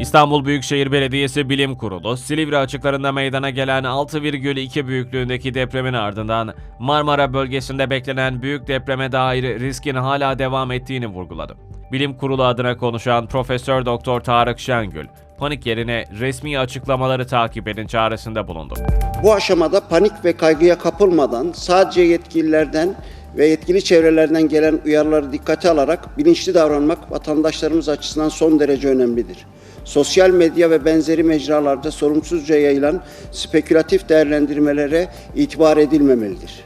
İstanbul Büyükşehir Belediyesi Bilim Kurulu, Silivri açıklarında meydana gelen 6,2 büyüklüğündeki depremin ardından Marmara bölgesinde beklenen büyük depreme dair riskin hala devam ettiğini vurguladı. Bilim Kurulu adına konuşan Profesör Doktor Tarık Şengül, panik yerine resmi açıklamaları takip edin çağrısında bulundu. Bu aşamada panik ve kaygıya kapılmadan sadece yetkililerden ve yetkili çevrelerden gelen uyarıları dikkate alarak bilinçli davranmak vatandaşlarımız açısından son derece önemlidir. Sosyal medya ve benzeri mecralarda sorumsuzca yayılan spekülatif değerlendirmelere itibar edilmemelidir.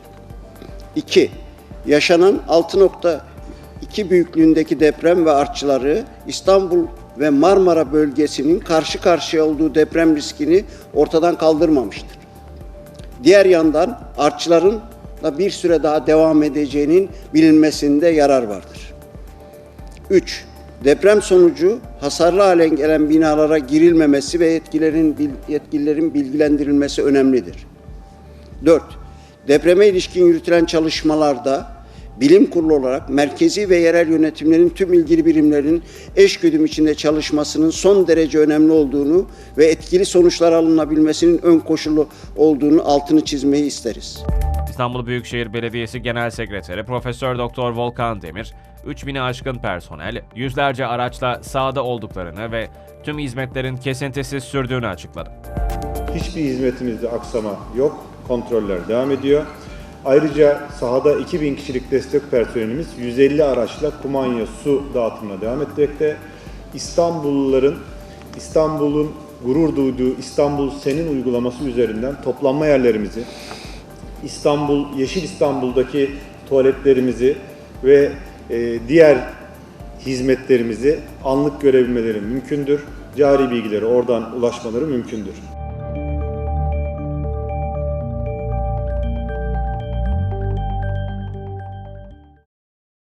2. Yaşanan 6.2 büyüklüğündeki deprem ve artçıları İstanbul ve Marmara bölgesinin karşı karşıya olduğu deprem riskini ortadan kaldırmamıştır. Diğer yandan artçıların da bir süre daha devam edeceğinin bilinmesinde yarar vardır. 3. Deprem sonucu hasarlı hale gelen binalara girilmemesi ve yetkililerin, yetkililerin bilgilendirilmesi önemlidir. 4. Depreme ilişkin yürütülen çalışmalarda bilim kurulu olarak merkezi ve yerel yönetimlerin tüm ilgili birimlerin eşgüdüm içinde çalışmasının son derece önemli olduğunu ve etkili sonuçlar alınabilmesinin ön koşulu olduğunu altını çizmeyi isteriz. İstanbul Büyükşehir Belediyesi Genel Sekreteri Profesör Doktor Volkan Demir, 3000'i aşkın personel, yüzlerce araçla sahada olduklarını ve tüm hizmetlerin kesintisiz sürdüğünü açıkladı. Hiçbir hizmetimizde aksama yok. Kontroller devam ediyor. Ayrıca sahada 2000 kişilik destek personelimiz 150 araçla kumanya su dağıtımına devam etmekte. İstanbulluların İstanbul'un gurur duyduğu İstanbul Senin uygulaması üzerinden toplanma yerlerimizi, İstanbul Yeşil İstanbul'daki tuvaletlerimizi ve e, diğer hizmetlerimizi anlık görebilmeleri mümkündür. Cari bilgileri oradan ulaşmaları mümkündür.